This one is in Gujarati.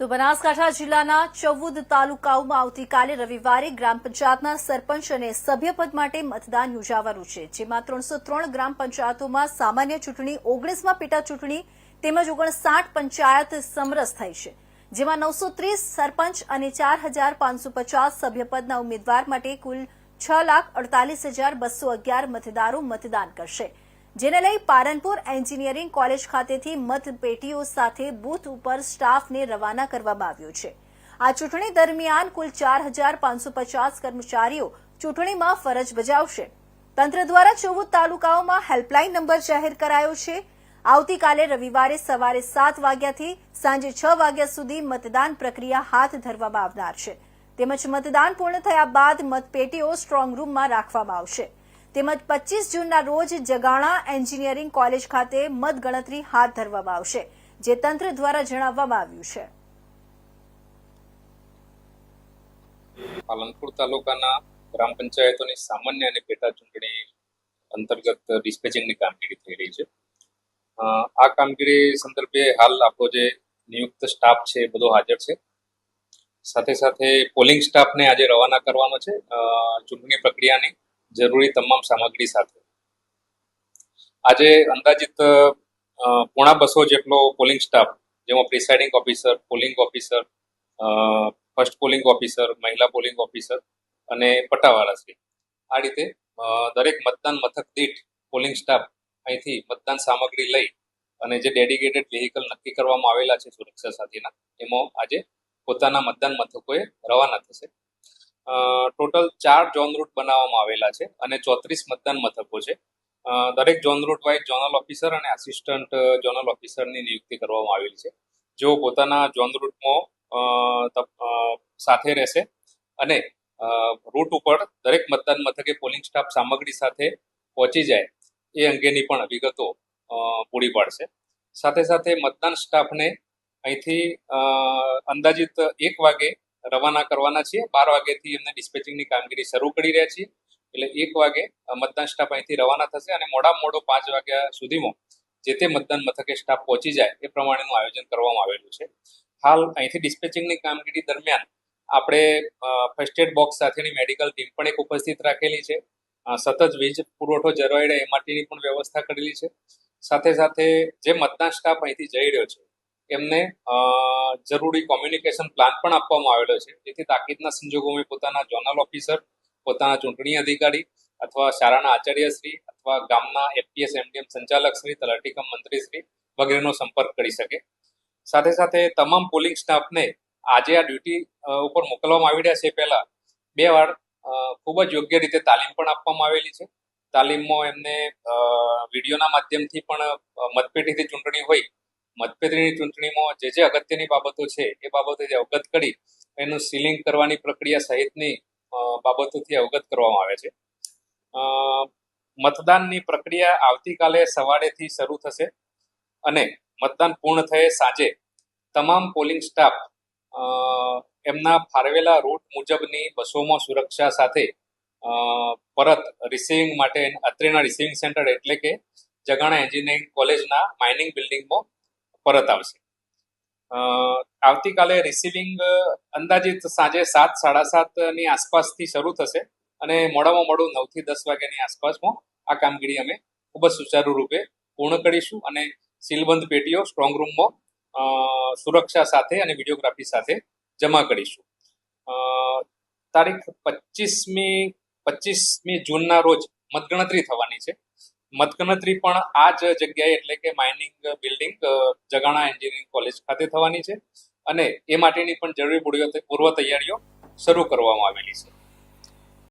તો બનાસકાંઠા જિલ્લાના ચૌદ તાલુકાઓમાં આવતીકાલે રવિવારે ગ્રામ પંચાયતના સરપંચ અને સભ્યપદ માટે મતદાન યોજાવાનું છે, જેમાં ત્રણસો ત્રણ ગ્રામ પંચાયતોમાં સામાન્ય ચૂંટણી ઓગણીસમાં પેટા ચૂંટણી તેમજ ઓગણસાઠ પંચાયત સમરસ થઈ છે, જેમાં નવસો ત્રીસ સરપંચ અને ચાર હજાર પાંચસો પચાસ સભ્યપદના ઉમેદવાર માટે કુલ છ લાખ અડતાલીસ હજાર બસો અગિયાર મતદારો મતદાન કરશે. જેને લઈ પાલનપુર એન્જિનિયરિંગ કોલેજ ખાતેથી મતપેટીઓ સાથે બૂથ ઉપર સ્ટાફને રવાના કરવામાં આવ્યો છે. આ ચૂંટણી દરમિયાન કુલ ચાર હજાર પાંચસો પચાસ કર્મચારીઓ ચૂંટણીમાં ફરજ બજાવશે. તંત્ર દ્વારા ચૌદ તાલુકાઓમાં હેલ્પલાઇન નંબર જાહેર કરાયો છે. આવતીકાલે રવિવારે સવારે સાત વાગ્યાથી સાંજે છ વાગ્યા સુધી મતદાન પ્રક્રિયા હાથ ધરવામાં આવનાર છે. તેમજ મતદાન પૂર્ણ થયા બાદ મતપેટીઓ સ્ટ્રોંગ રૂમમાં રાખવામાં આવશે. તેમજ પચીસ જૂનના રોજ જગાણા એન્જિનિયરિંગ કોલેજ ખાતે મતગણતરી હાથ ધરવામાં આવશે, જે તંત્ર દ્વારા જણાવવામાં આવ્યું છે. પાલનપુર તાલુકાના ગ્રામ પંચાયતોની સામાન્ય અને પેટા ચૂંટણી અંતર્ગત ડિસ્પેચિંગની કામગીરી થઈ રહી છે. આ કામગીરી સંદર્ભે હાલ આપણો જે નિયુક્ત સ્ટાફ છે બધો હાજર છે. સાથે સાથે પોલિંગ સ્ટાફને આજે રવાના કરવાનો છે. ચૂંટણી પ્રક્રિયાની જરૂરી તમામ સામગ્રી સાથે. આજે અંદાજિત પોણા બસો જેટલો પોલિંગ સ્ટાફ જેમાં presiding officer polling officer first polling officer મહિલા પોલિંગ ઓફિસર અને પટ્ટાવાળા છે. આ રીતે દરેક મતદાન મથક દીઠ પોલિંગ સ્ટાફ અહીંથી મતદાન સામગ્રી લઈ અને જે ડેડિકેટેડ વેહિકલ નક્કી કરવામાં આવેલા છે સુરક્ષા સાથેના, એમાં આજે પોતાના મતદાન મથકોએ રવાના થશે. ટોટલ ચાર ઝોન રૂટ બનાવવામાં આવેલા છે અને ચોત્રીસ મતદાન મથકો છે. દરેક zone route wise zonal officer અને આસિસ્ટન્ટ ઝોનલ ઓફિસરની નિયુક્તિ કરવામાં આવેલી છે. જેઓ પોતાના ઝોન રૂટમાં સાથે રહેશે અને રૂટ ઉપર દરેક મતદાન મથકે પોલિંગ સ્ટાફ સામગ્રી સાથે પહોંચી જાય એ અંગેની પણ વિગતો પૂરી પાડશે. સાથે સાથે મતદાન સ્ટાફને અહીંથી અંદાજિત એક વાગે રવાના કરવાના છીએ. બાર વાગ્યાથી એમને ડિસ્પેચિંગની કામગીરી શરૂ કરી રહ્યા છીએ. એટલે એક વાગે મતદાન સ્ટાફ અહીંથી રવાના થશે અને મોડામાં મોડો પાંચ વાગ્યા સુધીમાં જે તે મતદાન મથકે સ્ટાફ પહોંચી જાય એ પ્રમાણેનું આયોજન કરવામાં આવેલું છે. હાલ અહીંથી ડિસ્પેચિંગની કામગીરી દરમિયાન આપણે ફર્સ્ટ એડ બોક્સ સાથેની મેડિકલ ટીમ પણ એક ઉપસ્થિત રાખેલી છે. સતત વીજ પુરવઠો જળવાઈ રહે એ માટેની પણ વ્યવસ્થા કરેલી છે. સાથે સાથે જે મતદાન સ્ટાફ અહીંથી જઈ રહ્યો છે એમને જરૂરી કોમ્યુનિકેશન પ્લાન પણ આપવામાં આવેલો છે. જેથી તાકીદના સંજોગોમાં પોતાના ઝોનલ ઓફિસર પોતાના ચૂંટણી અધિકારી અથવા શાળાના આચાર્યશ્રી અથવા ગામના એફપીએસ એમડીએમ સંચાલકશ્રી તલાટીકમ મંત્રીશ્રી વગેરેનો સંપર્ક કરી શકે. સાથે સાથે તમામ પોલિંગ સ્ટાફને આજે આ ડ્યુટી ઉપર મોકલવામાં આવી રહ્યા છે. પહેલા બે વાર ખૂબ જ યોગ્ય રીતે તાલીમ પણ આપવામાં આવેલી છે. તાલીમમાં એમને વિડીયોના માધ્યમથી પણ મતપેટીથી ચૂંટણી હોય મતપેટીની ચૂંટણીમાં જે જે અગત્યની બાબતો છે, એ બાબતે જે અવગત કરી એનું સીલિંગ કરવાની પ્રક્રિયા સહિતની બાબતોથી અવગત કરવામાં આવે છે. મતદાનની પ્રક્રિયા આવતીકાલે સવારેથી શરૂ થશે અને મતદાન પૂર્ણ થયે સાંજે તમામ પોલિંગ સ્ટાફ એમના ફાળવેલા રૂટ મુજબની બસોમાં સુરક્ષા સાથે પરત રિસીવિંગ માટે, અત્રેના રિસીવિંગ સેન્ટર એટલે કે જગાણા એન્જિનિયરિંગ કોલેજના માઇનિંગ બિલ્ડિંગમાં પરત આવશે. આવતીકાલે રિસીવિંગ અંદાજિત સાંજે સાત, સાડા સાતની આસપાસથી શરૂ થશે અને મોડામાં મોડું નવથી દસ વાગ્યાની આસપાસમાં આ કામગીરી અમે ખૂબ જ સુચારુ રૂપે પૂર્ણ કરીશું અને સીલબંધ પેટીઓ સ્ટ્રોંગ રૂમમાં સુરક્ષા સાથે અને વિડીયોગ્રાફી સાથે જમા કરીશું. તારીખ પચીસમી પચીસમી જૂનના રોજ મતગણતરી થવાની મતગણતરી પણ આ જ જગ્યાએ એટલે કે mining building Jagana engineering college ખાતે થવાની છે. અને એ માટેની પણ જરૂરી પૂર્વ તૈયારીઓ શરૂ કરવામાં આવેલી છે.